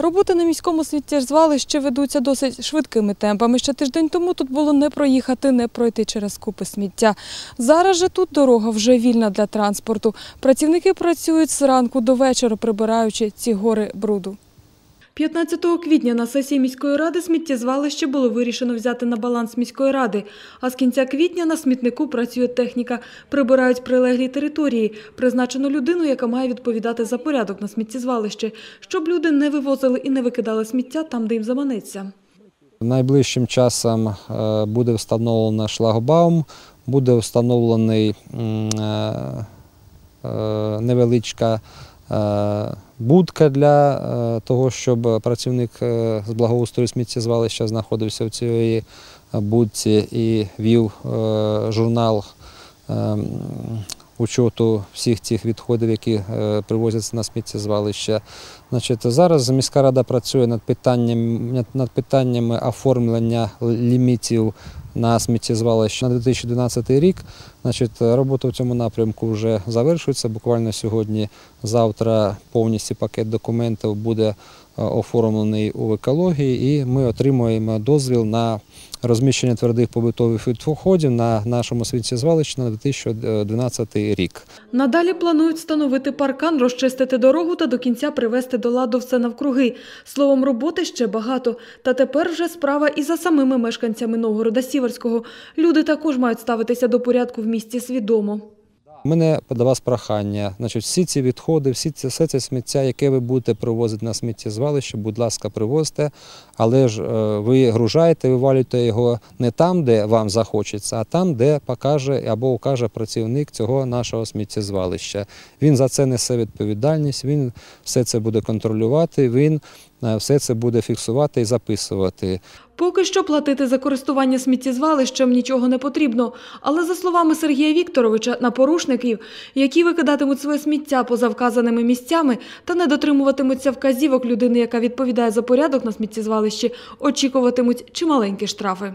Роботи на міському сміттєзвалищі ведуться досить швидкими темпами. Ще тиждень тому тут було не проїхати, не пройти через купи сміття. Зараз же тут дорога вже вільна для транспорту. Працівники працюють з ранку до вечора, прибираючи ці гори бруду. 15 квітня на сесії міської ради сміттєзвалище було вирішено взяти на баланс міської ради. А з кінця квітня на смітнику працює техніка. Прибирають прилеглі території. Призначено людину, яка має відповідати за порядок на сміттєзвалищі, щоб люди не вивозили і не викидали сміття там, де їм заманеться. Найближчим часом е, буде встановлено шлагбаум, буде встановлений е, е, невеличка будка для е, того, щоб працівник е, з благоустрою сміттєзвалища знаходився в цій будці і вів е, журнал е, учету всіх цих відходів, які е, привозяться на сміттєзвалище. Зараз міська рада працює над питанням над питаннями оформлення лімітів на сміттєзвалище на 2012 рік. Значить, робота в цьому напрямку вже завершується. Буквально сьогодні, завтра повністю пакет документів буде е, оформлений у екології, і ми отримуємо дозвіл на розміщення твердих побутових відходів на нашому сміттєзвалищі на 2012 рік. Надалі планують встановити паркан, розчистити дорогу та до кінця привести до ладу все навкруги. Словом, роботи ще багато. Та тепер вже справа і за самими мешканцями Новгорода Сіверського. Люди також мають ставитися до порядку в місті свідомо. У мене до вас прохання. Значить, всі ці відходи, всі ці, все це сміття, яке ви будете привозити на сміттєзвалище, будь ласка, привозьте, але ж е, ви гружаєте, вивалюєте його не там, де вам захочеться, а там, де покаже або укаже працівник цього нашого сміттєзвалища. Він за це несе відповідальність, він все це буде контролювати, він е, все це буде фіксувати і записувати. Поки що платити за користування сміттєзвалищем нічого не потрібно. Але за словами Сергія Вікторовича, на порушників, які викидатимуть своє сміття поза вказаними місцями та не дотримуватимуться вказівок людини, яка відповідає за порядок на сміттєзвалищі, очікуватимуть чималенькі штрафи.